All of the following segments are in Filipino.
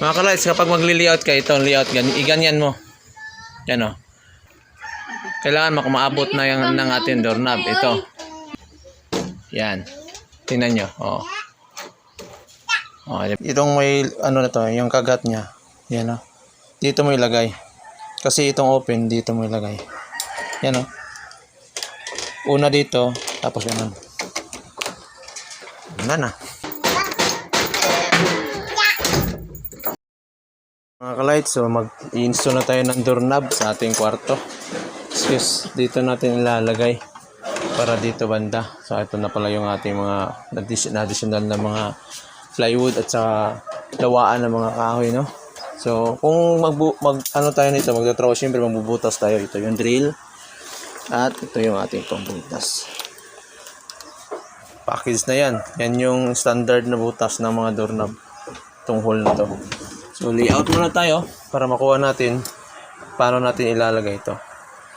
Mga ka-lights, kapag magli-layout ka, ito, layout, gan iganyan mo. Yan o. Kailangan mak- maabot na yung ng ating doorknob. Ito. Yan. Tingnan nyo. Oh. Oh, itong may, ano na to, yung kagat niya. Yan o. Dito mo ilagay. Kasi itong open, dito mo ilagay. Yan o. Una dito, tapos ganun. Yan na. Mga ka-lights, so mag-install na tayo ng doorknob sa ating kwarto. Excuse, dito natin ilalagay para dito banda. So ito na pala yung ating mga additional na mga plywood at saka lawaan ng mga kahoy, no? So kung mag, mag ano tayo nito, magtatrabaho, syempre magbubutas tayo. Ito yung drill at ito yung ating pambutas. Package na yan. Yan yung standard na butas ng mga doorknob. Itong hole na to. So, layout muna tayo para makuha natin paano natin ilalagay ito.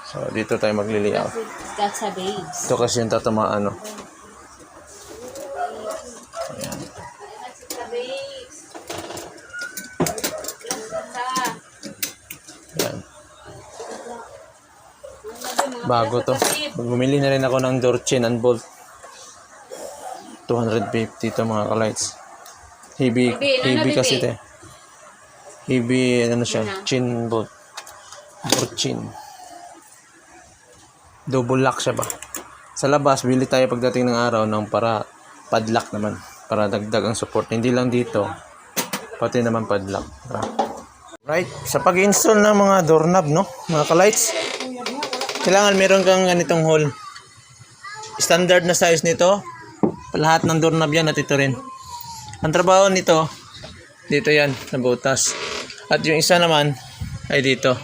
So, dito tayo magli-layout. That's a base. Ito kasi yung tatamaan, no? Ayan. Ayan. Bago to. Bumili na rin ako ng door chain and bolt. 250 to mga ka-lights. Heavy, ano, heavy bibi? kasi ito Heavy, ano siya, chin bolt. Door chain. Double lock siya ba? Sa labas, bili tayo pagdating ng araw ng para padlock naman. Para dagdag ang support. Hindi lang dito. Pati naman padlock. Right, sa pag-install ng mga doorknob, no? Mga ka-lights, kailangan meron kang ganitong hole. Standard na size nito, lahat ng doorknob yan at ito rin. Ang trabaho nito, dito yan, sa butas. At yung isa naman, ay dito.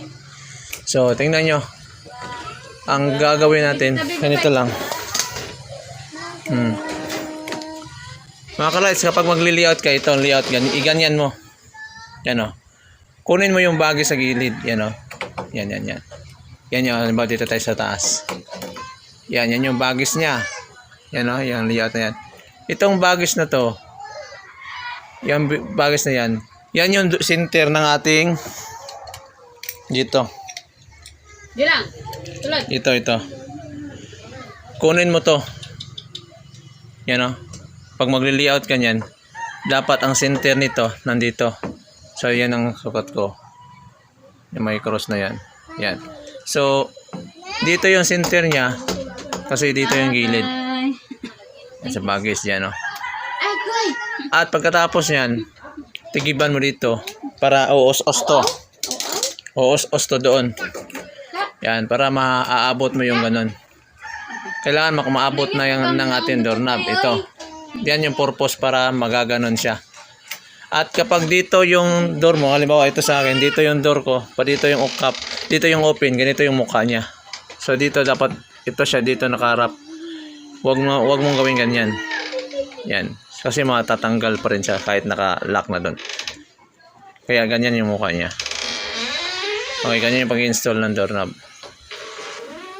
So, tingnan nyo. Ang gagawin natin, ganito lang. Hmm. Mga ka-lights, kapag magli-layout ka, ito, layout, gan iganyan mo. Yan o. Kunin mo yung bagay sa gilid. Yan o. Yan, yan, yan. Yan yung, halimbawa dito tayo sa taas. Yan, yan yung bagis niya. Yan o, yung layout na yan. Itong bagis na to, yung bagis na yan, yan yung center ng ating dito. Di lang. Tulad. Ito, ito. Kunin mo to. Yan o. Pag magli-layout ka niyan, dapat ang center nito nandito. So, yan ang sukat ko. Yung may cross na yan. Yan. So, dito yung center niya. Kasi dito yung gilid. Sa bagis dyan, o. Ay, goy. At pagkatapos yan, tigiban mo dito para uos-os to. Uos-os to doon. Yan, para maaabot mo yung ganun. Kailangan mak- maabot na yung ng ating doorknob. Ito. Yan yung purpose para magaganon siya. At kapag dito yung door mo, halimbawa ito sa akin, dito yung door ko, pa dito yung ukap, dito yung open, ganito yung mukha niya. So dito dapat, ito siya dito nakaharap. Huwag mo, huwag mong gawin ganyan. Yan. Kasi matatanggal pa rin siya kahit naka-lock na doon. Kaya ganyan yung mukha niya. Okay, ganyan yung pag-install ng doorknob.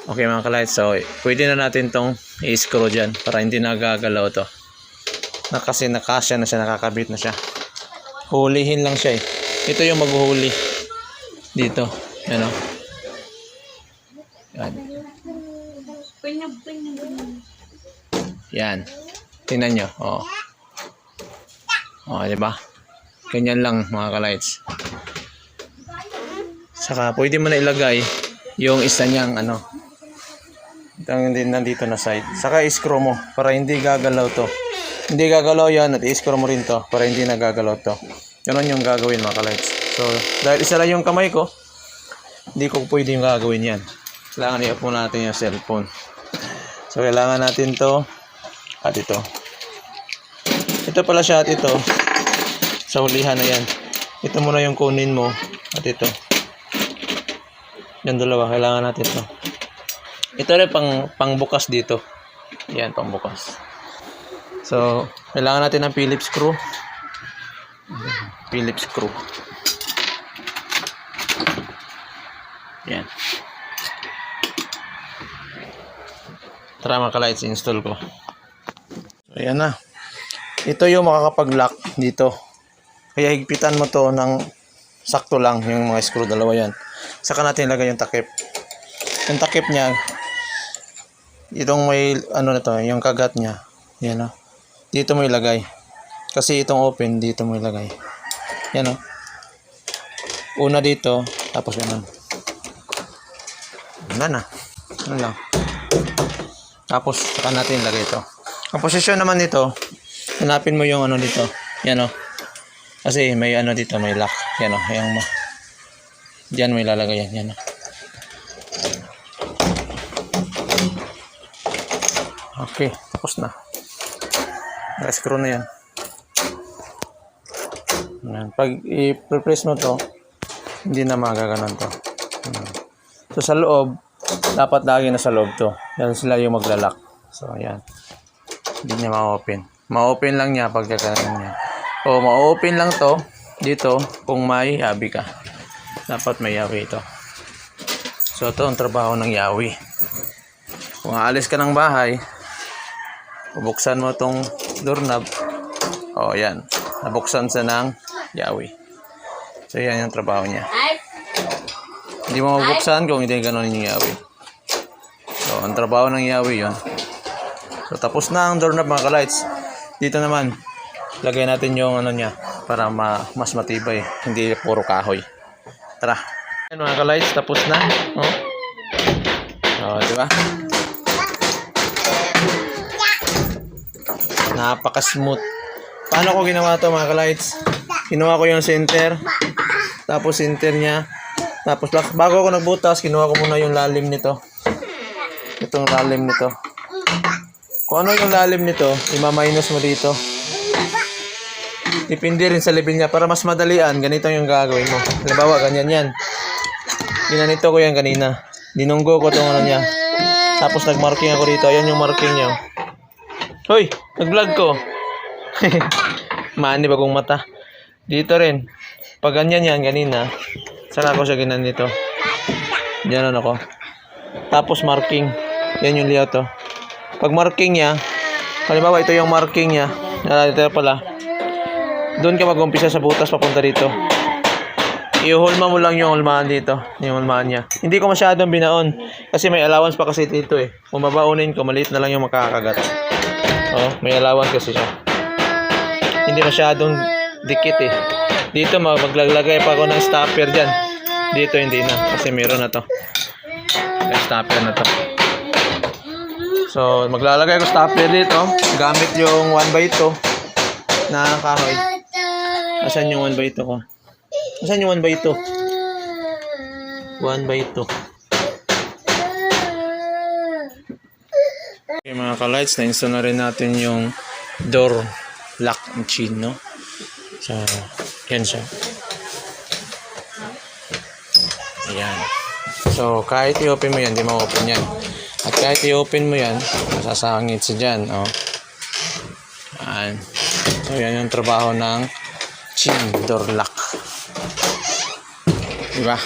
Okay mga ka-lights, so pwede na natin tong i-screw dyan para hindi nagagalaw to. Na kasi nakasya na siya, nakakabit na siya. Hulihin lang siya eh. Ito yung maghuhuli. Dito. Yan o. Yan. Yan. Tingnan nyo. Oh. Oh, di ba? Ganyan lang mga ka-lights. Saka pwede mo na ilagay yung isa niyang ano. Hindi nandito na side. Saka i-screw mo para hindi gagalaw to. Hindi gagalaw yan at i-screw mo rin to para hindi nagagalaw to. Ganun yung gagawin mga ka-lights. So, dahil isa lang yung kamay ko, hindi ko pwede yung gagawin yan. Kailangan i-up natin yung cellphone. So, kailangan natin to at ito. Ito pala siya at ito. Sa hulihan na yan. Ito muna yung kunin mo at ito. Yan dalawa. Kailangan natin to. Ito rin pang, pang bukas dito. Yan, pang bukas. So, kailangan natin ng Phillips screw. Phillips screw. Yan. Tara mga ka-lights, install ko. So, ayan na. Ito yung makakapag-lock dito. Kaya higpitan mo to ng sakto lang yung mga screw dalawa yan. Saka natin ilagay yung takip. Yung takip niya, itong may ano na to, yung kagat niya. Yan o. Dito mo ilagay. Kasi itong open, dito mo ilagay. Yan o. Una dito, tapos ganun. Yan na. Ano lang. Tapos, saka natin ilagay ito. Ang posisyon naman nito, hanapin mo yung ano dito. Yan o. Kasi may ano dito, may lock. Yan o. Yung ma. Diyan mo ilalagay yan. Yan o. Okay, tapos na. Naka-screw na yan. Yan. Pag i-press mo to, hindi na magaganon to. So sa loob, dapat lagi na sa loob to. Yan sila yung maglalak. So ayan. Hindi niya ma-open. Ma-open lang niya pag kakaroon niya. O ma-open lang to dito kung may yabi ka. Dapat may yawi ito. So ito ang trabaho ng yawi. Kung aalis ka ng bahay, bubuksan mo tong doorknob. O yan. Nabuksan sa ng yawi. So yan yung trabaho niya. Hindi mo mabuksan kung hindi ganun yung yawi. So, ang trabaho ng yawi yon. So, tapos na ang doorknob mga kalights. Dito naman, lagay natin yung ano niya para ma mas matibay. Hindi puro kahoy. Tara. Ayan mga kalights, tapos na. Oh. Oh, di ba? Napaka-smooth. Paano ko ginawa to mga kalights? Kinuha ko yung center. Tapos center niya. Tapos bago ako nagbutas, kinuha ko muna yung lalim nito. Itong lalim nito. Kung ano yung lalim nito, ima-minus mo dito. Depende rin sa level niya. Para mas madalian, ganito yung gagawin mo. Halimbawa, ganyan yan. Ginanito ko yan kanina. Dinunggo ko itong ano niya. Tapos nag-marking ako dito. Ayan yung marking niya. Hoy! Nag-vlog ko. Mani bagong mata. Dito rin. Pag ganyan yan, kanina, saka ako siya ginanito. Diyan ako. Tapos marking. Yan yung layout to. Pag marking niya, halimbawa ito yung marking niya. Ah, ito pala. Doon ka mag-umpisa sa butas papunta dito. Ihulma mo lang yung hulmahan dito. Yung hulmahan niya. Hindi ko masyadong binaon. Kasi may allowance pa kasi dito eh. Kung babaunin ko, maliit na lang yung makakagat. Oh, may allowance kasi siya. Hindi masyadong dikit eh. Dito mag maglalagay pa ako ng stopper dyan. Dito hindi na. Kasi meron na to. May stopper na to. So, maglalagay ko stopper dito. Gamit yung 1x2 na kahoy. Asan yung 1x2 ko? Asan yung 1x2? 1x2. Okay mga ka-lights, na-install na rin natin yung door lock chain, no? So, yan siya. Ayan. So, kahit i-open mo yan, di ma-open yan. At kahit i-open mo yan, masasangit siya dyan, oh. Ayan. So, yan yung trabaho ng chain door lock. Diba?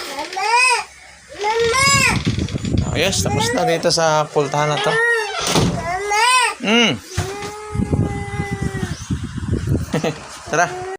Oh, yes, tapos na dito sa pultahan na to. Mm. Tara.